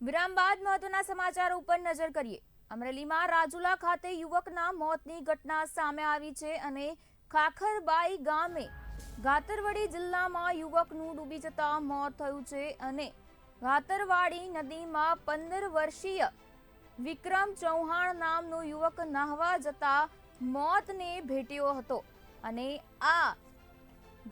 વિરામ બાદ મહત્વના સમાચાર ઉપર નજર કરીએ. અમરેલીમાં રાજુલા ખાતે યુવકના મોતની ઘટના સામે આવી છે અને ખાખરબાઈ ગામે ગાતરવડી જિલ્લામાં યુવકનું ડૂબી જતા મોત થયું છે અને ગાતરવાડી નદીમાં પંદર વર્ષીય વિક્રમ ચૌહાણ નામનો યુવક નાહવા જતા મોતને ભેટ્યો હતો. અને આ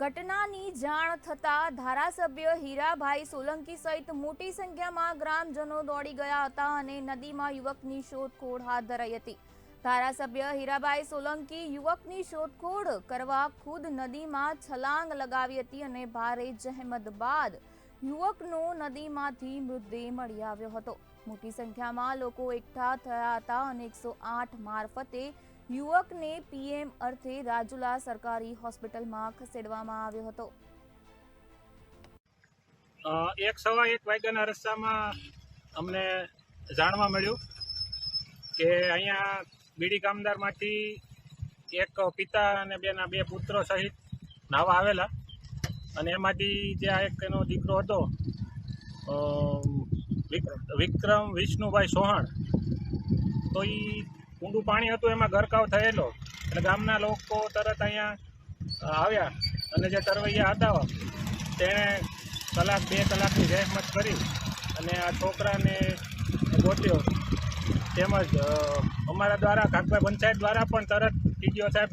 ઘટનાની જાણ થતાં ધારાસભ્ય હીરાભાઈ સોલંકી સહિત મોટી સંખ્યામાં ગ્રામજનો દોડી ગયા હતા અને નદીમાં યુવકની શોધખોળ હાથ ધરાઈ હતી. ધારાસભ્ય હીરાભાઈ સોલંકી યુવકની શોધખોળ કરવા ખુદ નદીમાં છલાંગ લગાવી હતી અને ભારે જહેમત બાદ યુવકનો નદીમાંથી મૃતદેહ મળી આવ્યો હતો. મોટી સંખ્યામાં લોકો એકઠા થયા હતા અને એકસો આઠ મારફતે યુવકને પીએમ અર્થે રાજુલા સરકારી હોસ્પિટલમાં ખસેડવામાં આવ્યો હતો. એક સવા એક વાગ્યાના રસ્તામાં અમને જાણવા મળ્યું કે અહીંયા બીડી કામદારમાંથી એક પિતા અને બેના બે પુત્રો સહિત નાવા આવેલા અને એમાંથી જે આ એક એનો દીકરો હતો વિક્રમ વિષ્ણુભાઈ સોહાણ, તો એ ઊંડું પાણી હતું, એમાં ગરકાવ થયેલો. એટલે ગામના લોકો તરત અહીંયા આવ્યા અને જે તરવૈયા હતા, તેણે કલાક, બે કલાકની જહેમત કરી અને આ છોકરાને ગોત્યો. તેમજ અમારા દ્વારા કાકભાઈ પંચાયત દ્વારા પણ તરત ટીડીઓ સાહેબ